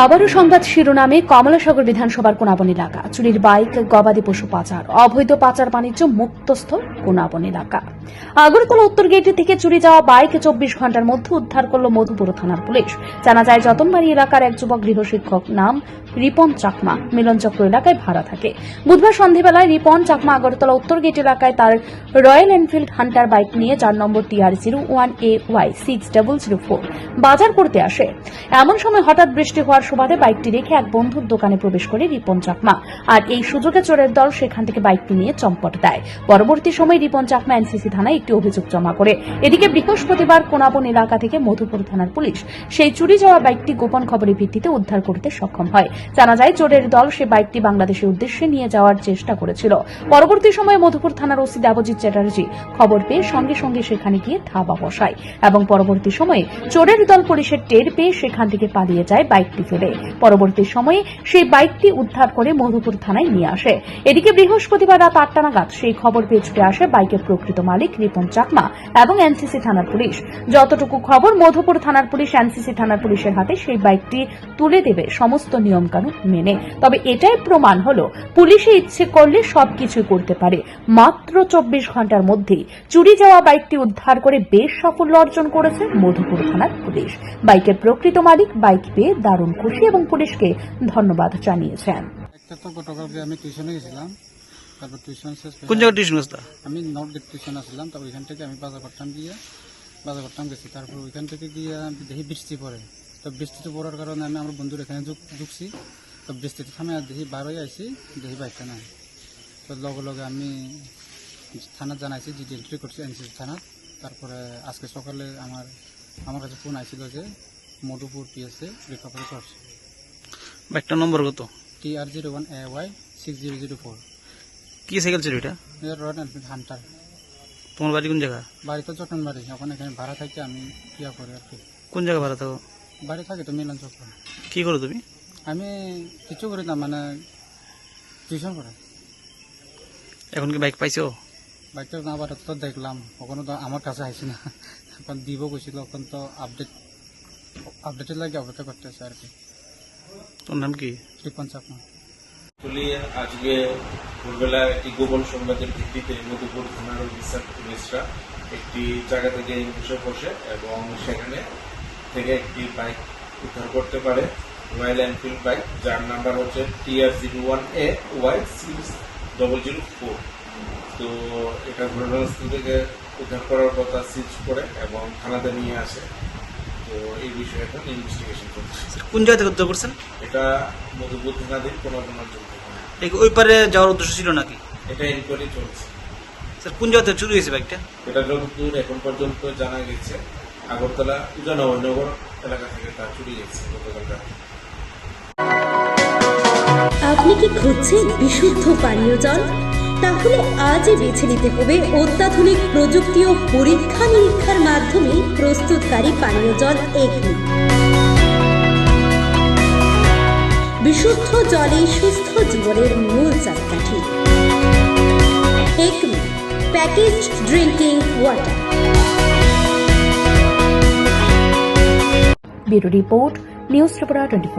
আবারও সংবাদ শিরোনামে কমলাসাগর বিধানসভার কোনাবন এলাকা। চুরির বাইক, গবাদি পশু পাচার, অবৈধ পাচার বাণিজ্য, মুক্তস্থ কোনাবন এলাকা। আগরতলা উত্তর গেট থেকে চুরি যাওয়া বাইক চব্বিশ ঘণ্টার মধ্যে উদ্ধার করল মধুপুর থানার পুলিশ। জানা যায়, যতনবাড়ি এলাকার এক যুবক গৃহশিক্ষক নাম রিপন চাকমা মিলনচক্র এলাকায় ভাড়া থাকে। বুধবার সন্ধেবেলায় রিপন চাকমা আগরতলা উত্তর গেট এলাকায় তার রয়্যাল এনফিল্ড হান্টার বাইক নিয়ে চার নম্বর TR zero one A Y six double zero four বাজার করতে আসে। এমন সময় হঠাৎ বৃষ্টি হওয়ার সুবাদে বাইকটি রেখে এক বন্ধুর দোকানে প্রবেশ করে রিপন চাকমা। আর এই সুযোগে চোরের দল সেখান থেকে বাইকটি নিয়ে চম্পট দেয়। পরবর্তী সময় রিপন চাকমা এনসিসি থানায় একটি অভিযোগ জমা করে। এদিকে বৃহস্পতিবার কোনাবন এলাকা থেকে মধুপুর থানার পুলিশ সেই চুরি যাওয়া বাইকটি গোপন খবরের ভিত্তিতে উদ্ধার করতে সক্ষম হয়। জানা যায়, চোরের দল সে বাইকটি বাংলাদেশের উদ্দেশ্যে নিয়ে যাওয়ার চেষ্টা করেছিল। পরবর্তী সময়ে মধুপুর থানার ওসি দেবজিৎ চ্যাটার্জি খবর পেয়ে সঙ্গে সঙ্গে সেখানে গিয়ে ধাবা বসায়। এবং পরবর্তী সময়ে চোরের দল পুলিশের টের পেয়ে সেখান থেকে পালিয়ে যায় বাইকটি ফেলে পরবর্তী সময়ে সেই বাইকটি উদ্ধার করে মধুপুর থানায় নিয়ে আসে। এদিকে বৃহস্পতিবার রাত আটটা নাগাদ সেই খবর পেয়ে ছুটে আসে বাইকের প্রকৃত মালিক রিপন চাকমা এবং এনসিসি থানার পুলিশ। যতটুকু খবর মধুপুর থানার পুলিশ, এনসিসি থানার পুলিশের হাতে সেই বাইকটি তুলে দেবে সমস্ত নিয়মকানুন মেনে। তবে এটাই প্রমাণ হলো, পুলিশে ইচ্ছে করলে সবকিছু করতে পারে। মাত্র চব্বিশ ঘণ্টার মধ্যেই চুরি যাওয়া বাইকটি উদ্ধার করে বেশ সাফল্য অর্জন করেছে মধুপুর থানার পুলিশ। বাইকের প্রকৃত মালিক বাইক পেয়ে দারুণ খুশি এবং পুলিশকে ধন্যবাদ জানিয়েছেন। একটা তো গতকালকে আমি টিউশনে গেছিলাম তারপর টিউশন শেষ কোন জায়গায় টিউশন করতে আমি নর্থ গেট টিউশন আসলাম তারপর ওইখান থেকে আমি বাজার করতাম গিয়ে বাজার করতাম গেছি তারপর ওইখান থেকে গিয়ে দেখি বৃষ্টি পড়ে। তো বৃষ্টিতে পড়ার কারণে আমি আমার বন্ধুর এখানে ঢুক- ঢুকছি তো বৃষ্টিতে থামে দেখি বার হয়ে আইসি দেখি বাইকটা নাই। তো লগে লগে আমি থানা জানাইছি জিডি এন্ট্রি করছি এনসিসি থানা তারপরে আজকে সকালে আমার আমার কাছে ফোন আইছিল যে মধুপুর পিএসএ রিকভারি করছে বাইকটার নম্বর কত? T R zero one A Y six zero zero four কি সাইকেল ছিল এটা? রয়্যাল এনফিল্ড হান্টার তোমার বাড়ি কোন জায়গা? বাড়িতে চটন বাড়ি এখন এখানে ভাড়া থাকি আমি ইয়া করি আর কি। কোন জায়গা ভাড়া থাকো? বাড়ি থাকি তো মিলন চক্র কি করো তুমি? আমি কিছু করি না মানে টিউশন করে এখন কি বাইক পাইছো? বাইকটা না বাড়ি তো দেখলাম। ওখানে তো আমার কাছে আইসি না। এখন দিব গেছিল এখন তো আপডেট আপডেটের লাগে অপেক্ষা করতেছে আর কি। তোর নাম কি? ত্রিপন চাপনা আসলে আজকে ভোরবেলা একটি গোপন সংবাদের ভিত্তিতে মধুপুর থানার অফিসার পুলিশরা একটি জায়গা থেকে বসে বসে এবং সেখানে থেকে একটি বাইক উদ্ধার করতে পারে রয়্যাল এনফিল্ড বাইক যার নাম্বার হচ্ছে TR zero one A Y six double zero four তো এটা ঘটনাস্থল থেকে উদ্ধার করার কথা সিজ করে এবং থানাতে নিয়ে আসে। তো এই বিষয়ে এখন ইনভেস্টিগেশন চলছে কোন জায়গা থেকে উদ্ধার করছেন? এটা মধুপুর থানাধীন ওই পারে যাওয়ার উদ্দেশ্য ছিল নাকি? এটা চলছে। স্যার কোন চুরি হয়েছে বাইকটা এটা যতদূর এখন পর্যন্ত জানা গেছে। আগরতলা উজানগর এলাকা থেকে তা চুরি গেছে গতকাল রাতে। আপনি কি খুঁজছেন বিশুদ্ধ পানীয় জল? তাহলে আজই বেছে নিতে হবে অত্যাধুনিক প্রযুক্তি ও পরীক্ষা নিরীক্ষার মাধ্যমে প্রস্তুতকারী পানীয় জল এগনি বিশুদ্ধ জলে সুস্থ জীবনের মূল চাকাঠি। Acme package drinking water bureau report, news Tripura twenty